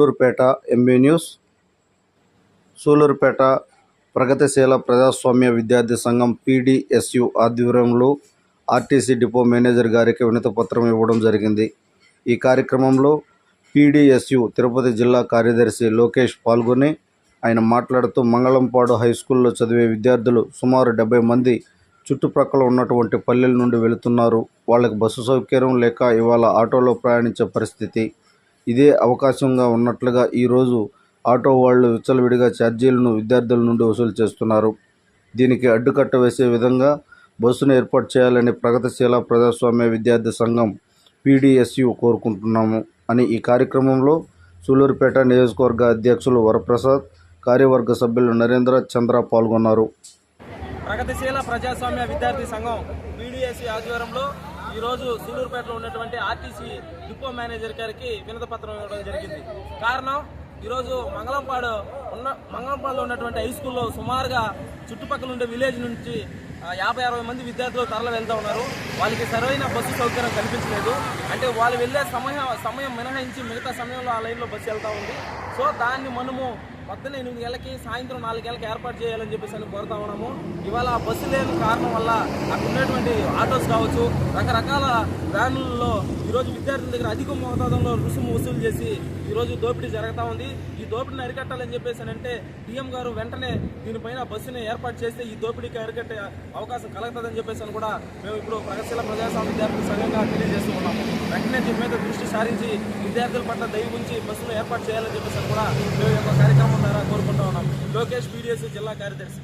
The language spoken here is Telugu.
Sullurpeta MB news. సూలూరుపేట ప్రగతిశీల ప్రజాస్వామ్య విద్యార్థి సంఘం పీడీఎస్యు ఆధ్వర్యంలో ఆర్టీసీ డిపో మేనేజర్ గారికి వినతిపత్రం ఇవ్వడం జరిగింది. ఈ కార్యక్రమంలో పీడీఎస్యు తిరుపతి జిల్లా కార్యదర్శి లోకేష్ పాల్గొని ఆయన మాట్లాడుతూ మంగళంపాడు హై స్కూల్లో చదివే విద్యార్థులు సుమారు డెబ్బై మంది చుట్టుప్రక్కల ఉన్నటువంటి పల్లెల నుండి వెళుతున్నారు. వాళ్ళకి బస్సు సౌకర్యం లేక ఇవాళ ఆటోలో ప్రయాణించే పరిస్థితి. ఇదే అవకాశంగా ఉన్నట్లుగా ఈరోజు ఆటో వాళ్ళు విచ్చలవిడిగా ఛార్జీలను విద్యార్థుల నుండి వసూలు చేస్తున్నారు. దీనికి అడ్డుకట్ట వేసే విధంగా బస్సును ఏర్పాటు చేయాలని ప్రగతిశీల ప్రజాస్వామ్య విద్యార్థి సంఘం పీడిఎస్యు కోరుకుంటున్నాము అని ఈ కార్యక్రమంలో సూలూరుపేట నియోజకవర్గ అధ్యక్షులు వరప్రసాద్ కార్యవర్గ సభ్యులు నరేంద్ర చంద్ర పాల్గొన్నారు. ప్రగతిశీల ప్రజాస్వామ్య విద్యార్థి సంఘం బీడీఎస్సీ ఆధ్వర్యంలో ఈరోజు సూలూరుపేటలో ఉన్నటువంటి ఆర్టీసీ డిపో మేనేజర్ గారికి వినతపత్రం ఇవ్వడం జరిగింది. కారణం ఈరోజు మంగళంపాడు ఉన్న మంగళంపాడులో ఉన్నటువంటి హై స్కూల్లో సుమారుగా చుట్టుపక్కల ఉండే విలేజ్ నుంచి యాభై అరవై మంది విద్యార్థులు తరలి వెళ్తూ ఉన్నారు. వాళ్ళకి సరైన బస్సు సౌకర్యం కల్పించలేదు. అంటే వాళ్ళు వెళ్ళే సమయం సమయం మినహాయించి మిగతా సమయంలో ఆ లైన్లో బస్సు వెళ్తూ ఉంది. సో దాన్ని మనము పొద్దున్న ఎనిమిది సాయంత్రం నాలుగు ఏర్పాటు చేయాలని చెప్పేసి అని కోరుతా ఉన్నాము. ఇవాళ బస్సు లేని కారణం వల్ల అక్కడ ఉన్నటువంటి ఆటోస్ కావచ్చు రకరకాల వ్యాన్లలో ఈరోజు విద్యార్థుల దగ్గర అధిక మోతాదంలో రుసుము వసూలు చేసి ఈరోజు దోపిడీ జరుగుతూ ఉంది. ఈ దోపిడీని అరికట్టాలని చెప్పేసి అంటే డిఎం గారు వెంటనే దీనిపైన బస్సుని ఏర్పాటు చేస్తే ఈ దోపిడీకి అరికట్టే అవకాశం కలుగుతుందని చెప్పేసి కూడా మేము ఇప్పుడు ప్రగతిశీల ప్రజాస్వామ్య విద్యార్థుల సంఘంగా తెలియజేస్తూ ఉన్నాము. వెంటనే దీని మీద దృష్టి సారించి విద్యార్థుల పట్ల దయ ఉంచి బస్సులు ఏర్పాటు చేయాలని చెప్పేసి కూడా మేము ఈ యొక్క కార్యక్రమం ద్వారా కోరుకుంటా ఉన్నాం. లోకేష్ పీడిఎస్ జిల్లా కార్యదర్శి.